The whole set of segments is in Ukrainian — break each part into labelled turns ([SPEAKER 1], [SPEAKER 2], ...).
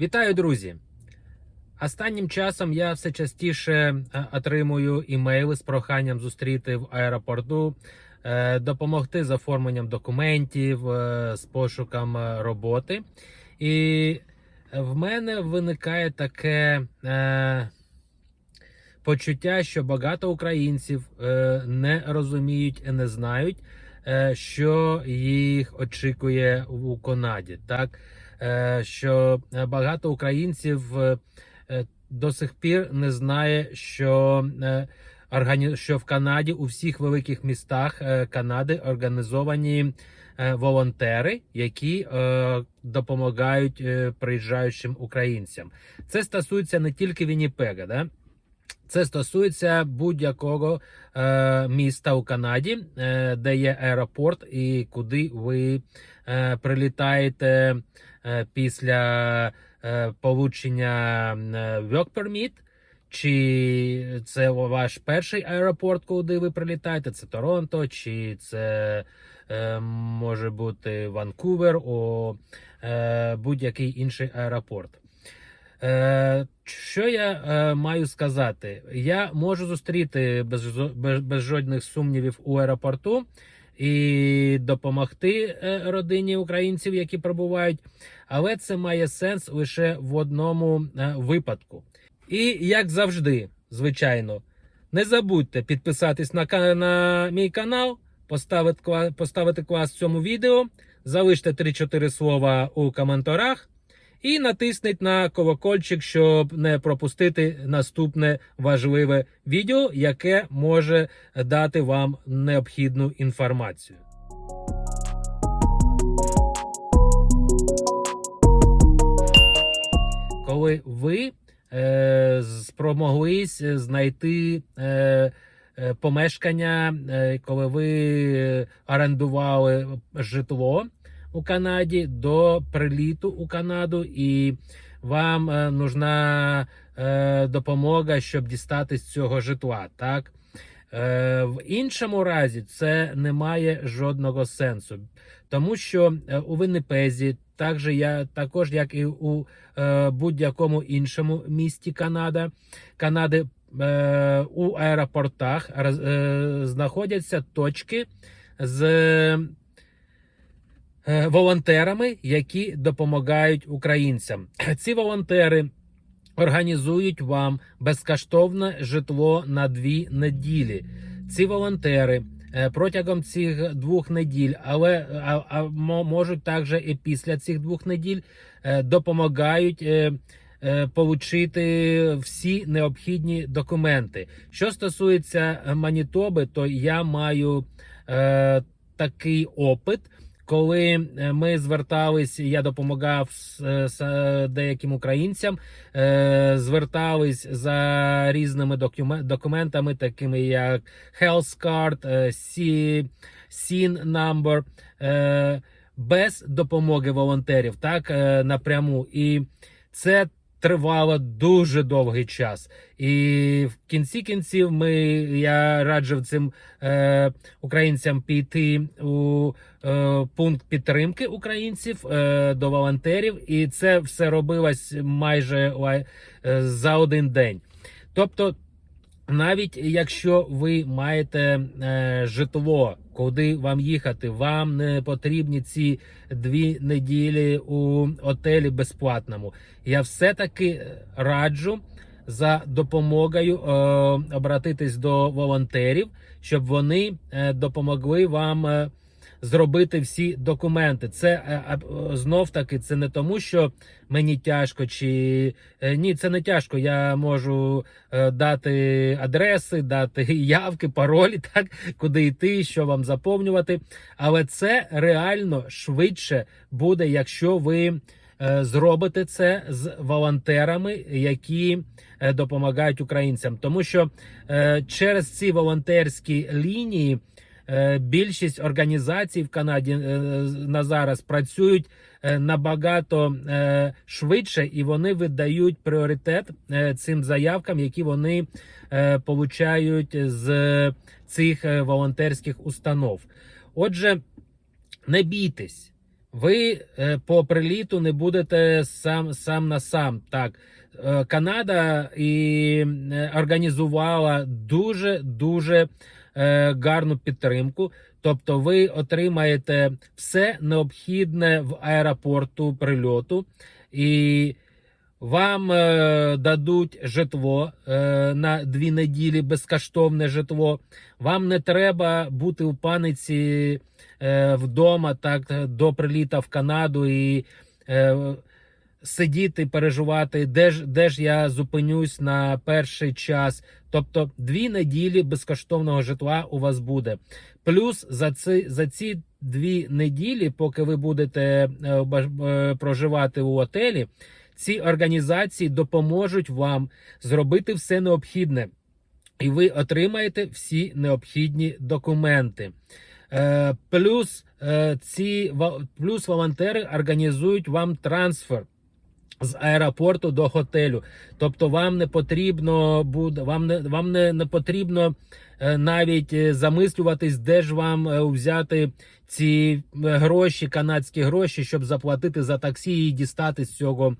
[SPEAKER 1] Вітаю, друзі! Останнім часом я все частіше е, отримую імейли з проханням зустріти в аеропорту, е, допомогти з оформленням документів, е, з пошуком роботи. І в мене виникає таке почуття, що багато українців не розуміють і не знають, що їх очікує у Канаді. Так? Е, що багато українців е, е, до сих пір не знає, що, е, що в Канаді у всіх великих містах е, Канади організовані е, волонтери, які е, допомагають е, приїжджаючим українцям. Це стосується не тільки Вінніпега, да? Це стосується будь-якого е, міста у Канаді, е, де є аеропорт, і куди ви е, прилітаєте е, після е, получення е, work permit, чи це ваш перший аеропорт, куди ви прилітаєте? Це Торонто, чи це е, може бути Ванкувер, о е, будь-який інший аеропорт. Е, що я е, маю сказати? Я можу зустріти без, без, без жодних сумнівів у аеропорту і допомогти е, родині українців, які прибувають, але це має сенс лише в одному е, випадку. І як завжди, звичайно, не забудьте підписатись на, на мій канал, поставити, кла- поставити клас цьому відео, залиште 3-4 слова у коментарях. І натисніть на колокольчик, щоб не пропустити наступне важливе відео, яке може дати вам необхідну інформацію. Коли ви е, спромоглись знайти е, е, помешкання, е, коли ви орендували житло у Канаді до приліту у Канаду, і вам е, нужна е, допомога, щоб дістатись цього житла. Так е, в іншому разі це не має жодного сенсу, тому що е, у Виннипезі, так же я також як і у е, будь-якому іншому місті Канада, Канади. е, У аеропортах е, знаходяться точки з волонтерами, які допомагають українцям. Ці волонтери організують вам безкоштовне житло на дві неділі. Ці волонтери е, протягом цих двох неділь, але а, а можуть також і після цих двох неділь е, допомагають. е, е, Получити всі необхідні документи. Що стосується е, Манітоби, то я маю е, такий опит, коли е, ми звертались, я допомагав з, е, е, деяким українцям, звертались за різними документами, такими як Health Card, SIN Number, без допомоги волонтерів, так напряму. І це тривало дуже довгий час. І в кінці кінців ми я раджу цим е, українцям піти у е, пункт підтримки українців е, до волонтерів, і це все робилось майже е, за один день. Тобто, навіть якщо ви маєте е, житло, куди вам їхати, вам не потрібні ці дві неділі у отелі безплатному. Я все-таки раджу за допомогою е, обратитись до волонтерів, щоб вони е, допомогли вам. Е, Зробити всі документи. Це е, е, знов таки це не тому, що мені тяжко, чи е, ні, це не тяжко. Я можу е, дати адреси, дати явки, паролі, так куди йти, що вам заповнювати. Але це реально швидше буде, якщо ви е, зробите це з волонтерами, які е, допомагають українцям, тому що е, через ці волонтерські лінії. Е, Більшість організацій в Канаді е, на зараз працюють е, набагато швидше, і вони видають пріоритет цим заявкам, які вони получають з цих волонтерських установ. Отже, не бійтесь. ви по приліту не будете сам, сам на сам. Так, Канада і організувала дуже дуже е, гарну підтримку. Тобто, ви отримаєте все необхідне в аеропорту прильоту, і вам е, дадуть житло е, на дві неділі, безкоштовне житло. Вам не треба бути у паниці е, вдома так до приліта в Канаду і е, сидіти, переживати, де ж, де ж я зупинюсь на перший час. Тобто дві неділі безкоштовного житла у вас буде. Плюс за ці, за ці дві неділі, поки ви будете е, е, проживати у отелі, ці організації допоможуть вам зробити все необхідне, і ви отримаєте всі необхідні документи. Е, Плюс ці плюс волонтери організують вам трансфер з аеропорту до готелю. Тобто, вам не потрібно буде, вам не вам не, не потрібно е, навіть е, замислюватись, де ж вам е, взяти ці гроші, канадські гроші, щоб заплатити за таксі і дістати з цього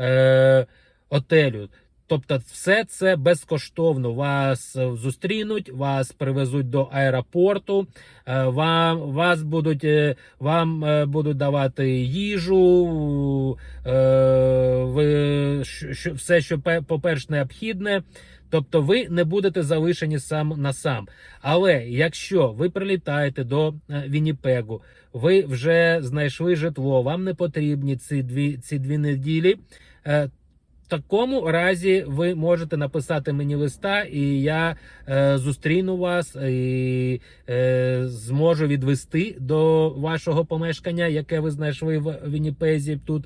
[SPEAKER 1] е, отелю. Тобто, все це безкоштовно. Вас зустрінуть, вас привезуть до аеропорту, вам вас будуть вам будуть давати їжу, е, що- все, що пе- по-перше, необхідне. Тобто ви не будете залишені сам на сам. Але якщо ви прилітаєте до е, Вінніпегу, ви вже знайшли житло, вам не потрібні ці дві, ці дві неділі. е, В такому разі ви можете написати мені листа, і я е, зустріну вас і е, зможу відвести до вашого помешкання, яке ви знайшли в Вінніпезі тут,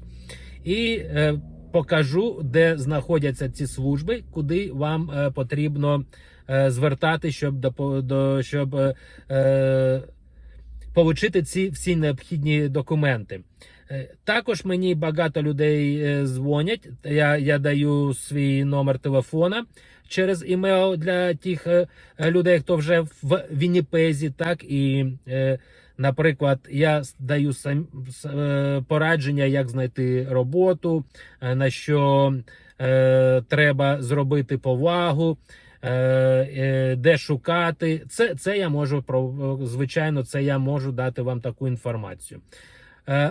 [SPEAKER 1] і е, покажу, де знаходяться ці служби, куди вам е, потрібно е, звертати, щоб до щоб е, е, получити ці всі необхідні документи. Е, Також мені багато людей е, дзвонять. Я, я даю свій номер телефона через імейл для тих людей, хто вже в Вінніпезі, так і, наприклад, я даю сам е, порадження, як знайти роботу, е, на що е, треба зробити повагу. е, Де шукати, це, це я можу про звичайно, це я можу дати вам таку інформацію.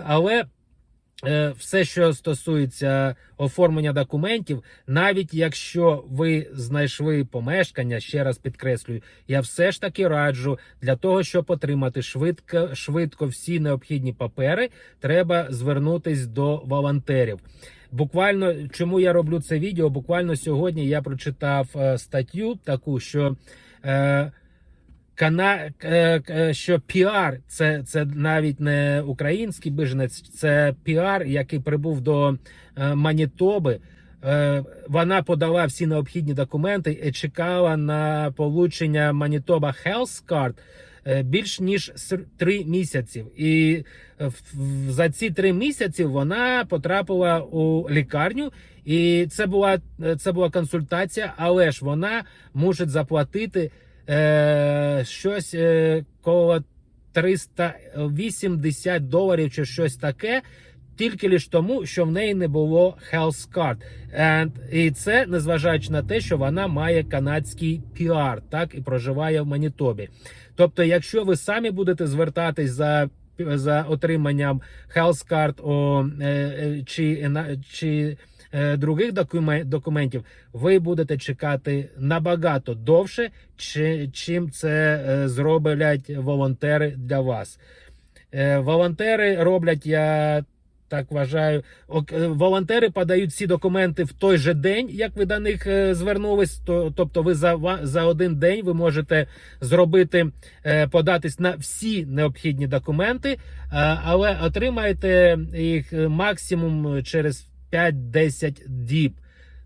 [SPEAKER 1] Але все, що стосується оформлення документів, навіть якщо ви знайшли помешкання, ще раз підкреслюю, я все ж таки раджу для того, щоб отримати швидко, швидко всі необхідні папери, треба звернутись до волонтерів. Буквально чому я роблю це відео? Буквально сьогодні я прочитав е, статтю таку, що е, Кана, е, е, що піар це, це навіть не український біженець, це піар, який прибув до е, Манітоби. Вона подала всі необхідні документи і чекала на получення Манітоба Health Card більш ніж три місяці. І за ці три місяці вона потрапила у лікарню, і це була, це була консультація, але ж вона може заплатити е, щось е, коло 380 доларів чи щось таке. Тільки лиш тому, що в неї не було health card. And, і це незважаючи на те, що вона має канадський піар, так і проживає в Манітобі. Тобто, якщо ви самі будете звертатись за, за отриманням health card о, е, е, чи, на- чи е, других докумен- документів, ви будете чекати набагато довше, чи, чим це е, зроблять волонтери для вас. Е, волонтери роблять, я так вважаю, е, волонтери подають всі документи в той же день, як ви до них звернулись. Тобто, ви за, за один день ви можете зробити, податись на всі необхідні документи, але отримаєте їх максимум через 5-10 діб.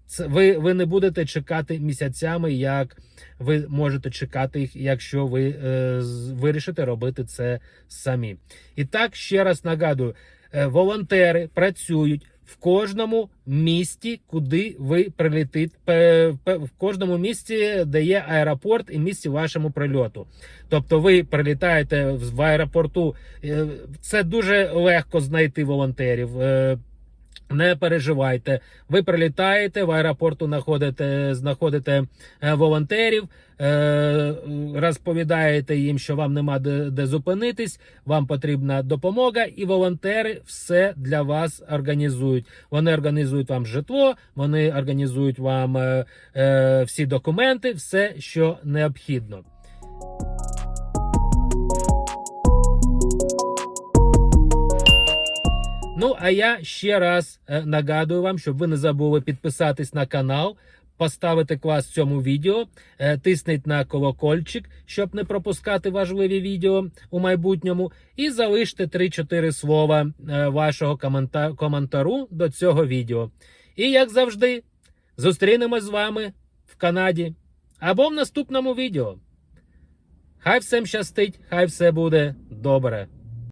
[SPEAKER 1] Це ви, ви не будете чекати місяцями, як ви можете чекати їх, якщо ви е, вирішите робити це самі. І так ще раз нагадую: е, волонтери працюють в кожному місті, куди ви прилетите, в кожному місті, де є аеропорт і місці вашому прильоту. Тобто, ви прилітаєте в аеропорту. е, Це дуже легко знайти волонтерів. е, Не переживайте. Ви прилітаєте в аеропорту, знаходите, знаходите е, волонтерів, е, розповідаєте їм, що вам нема де, де зупинитись, вам потрібна допомога, і волонтери все для вас організують. Вони організують вам житло, вони організують вам е, всі документи, все, що необхідно. Ну, а я ще раз е, нагадую вам, щоб ви не забули підписатись на канал, поставити клас цьому відео, е, тисніть на колокольчик, щоб не пропускати важливі відео у майбутньому, і залиште 3-4 слова е, вашого коментару до цього відео. І як завжди, зустрінемось з вами в Канаді або в наступному відео. Хай всім щастить, хай все буде добре.